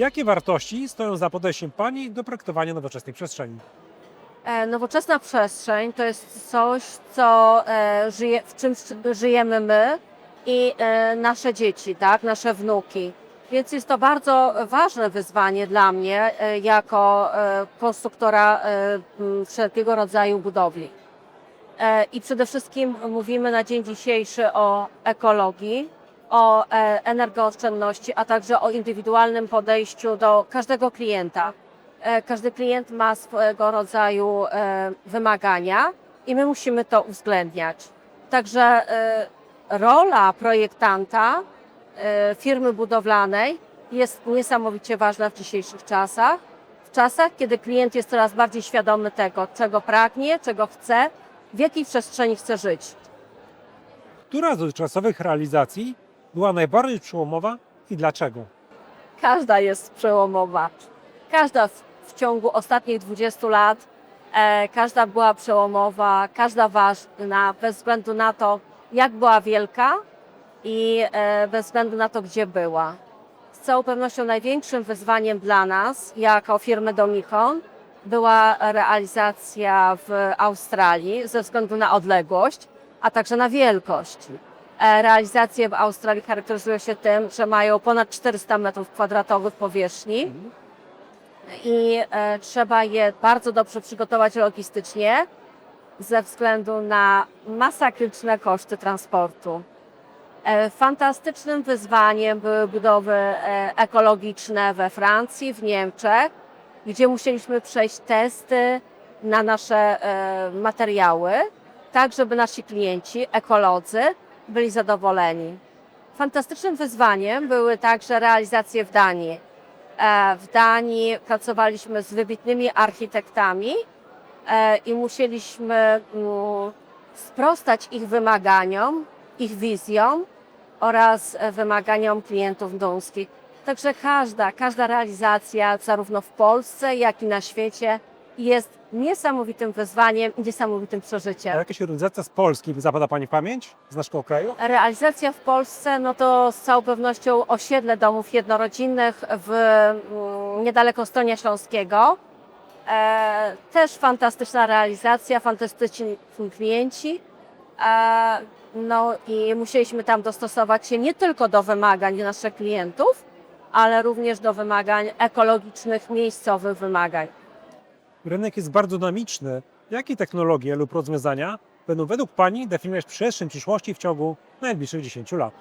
Jakie wartości stoją za podejściem Pani do projektowania nowoczesnej przestrzeni? E, Nowoczesna przestrzeń to jest coś, co e, żyje, w czym żyjemy my i e, nasze dzieci, tak, nasze wnuki. Więc jest to bardzo ważne wyzwanie dla mnie jako konstruktora wszelkiego rodzaju budowli. I przede wszystkim mówimy na dzień dzisiejszy o ekologii, o e, energooszczędności, a także o indywidualnym podejściu do każdego klienta. E, Każdy klient ma swojego rodzaju e, wymagania i my musimy to uwzględniać. Także rola projektanta firmy budowlanej jest niesamowicie ważna w dzisiejszych czasach. W czasach, kiedy klient jest coraz bardziej świadomy tego, czego pragnie, czego chce, w jakiej przestrzeni chce żyć. Która z dotychczasowych realizacji była najbardziej przełomowa i dlaczego? Każda jest przełomowa. Każda w, w ciągu ostatnich 20 lat, e, każda była przełomowa, każda ważna, bez względu na to, jak była wielka i e, bez względu na to, gdzie była. Z całą pewnością największym wyzwaniem dla nas, jako firmy Domikon, była realizacja w Australii ze względu na odległość, a także na wielkość. E, Realizacje w Australii charakteryzują się tym, że mają ponad 400 metrów kwadratowych powierzchni i e, trzeba je bardzo dobrze przygotować logistycznie ze względu na masakryczne koszty transportu. E, Fantastycznym wyzwaniem były budowy ekologiczne we Francji, w Niemczech, gdzie musieliśmy przejść testy na nasze materiały, tak żeby nasi klienci, ekolodzy, byli zadowoleni. Fantastycznym wyzwaniem były także realizacje w Danii. E, W Danii pracowaliśmy z wybitnymi architektami e, i musieliśmy mm, sprostać ich wymaganiom, ich wizjom oraz e, wymaganiom klientów duńskich. Także każda, każda realizacja, zarówno w Polsce, jak i na świecie, jest niesamowitym wyzwaniem i niesamowitym A przeżyciem. jakaś realizacja z Polski zapada Pani w pamięć z naszego kraju? Realizacja w Polsce, no to z całą pewnością osiedle domów jednorodzinnych w mm, niedaleko Stronia Śląskiego. E, też fantastyczna realizacja, fantastyczni klienci. E, no i musieliśmy tam dostosować się nie tylko do wymagań naszych klientów, ale również do wymagań ekologicznych, miejscowych wymagań. Rynek jest bardzo dynamiczny. Jakie technologie lub rozwiązania będą według Pani definiować przestrzeń przyszłości w ciągu najbliższych 10 lat?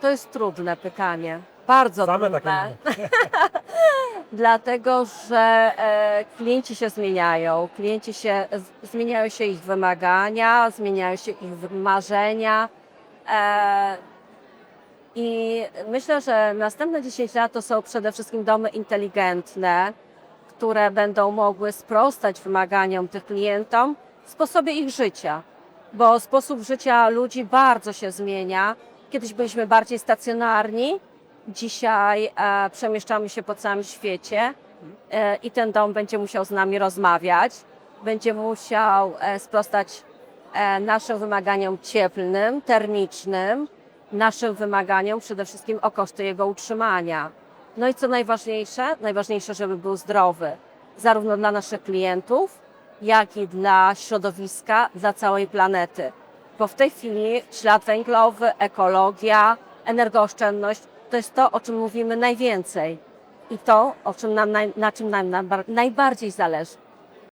To jest trudne pytanie. Bardzo Same trudne. takie Dlatego, że e, klienci się zmieniają, klienci się, z- zmieniają się ich wymagania, zmieniają się ich marzenia. E, I myślę, że następne 10 lat to są przede wszystkim domy inteligentne, które będą mogły sprostać wymaganiom tych klientom w sposobie ich życia. Bo sposób życia ludzi bardzo się zmienia. Kiedyś byliśmy bardziej stacjonarni, Dzisiaj e, przemieszczamy się po całym świecie e, i ten dom będzie musiał z nami rozmawiać, będzie musiał e, sprostać e, naszym wymaganiom cieplnym, termicznym, naszym wymaganiom przede wszystkim o koszty jego utrzymania. No i co najważniejsze? Najważniejsze, żeby był zdrowy, zarówno dla naszych klientów, jak i dla środowiska, dla całej planety. Bo w tej chwili ślad węglowy, ekologia, energooszczędność to jest to, o czym mówimy najwięcej i to, o czym nam, na czym nam, nam bar- najbardziej zależy.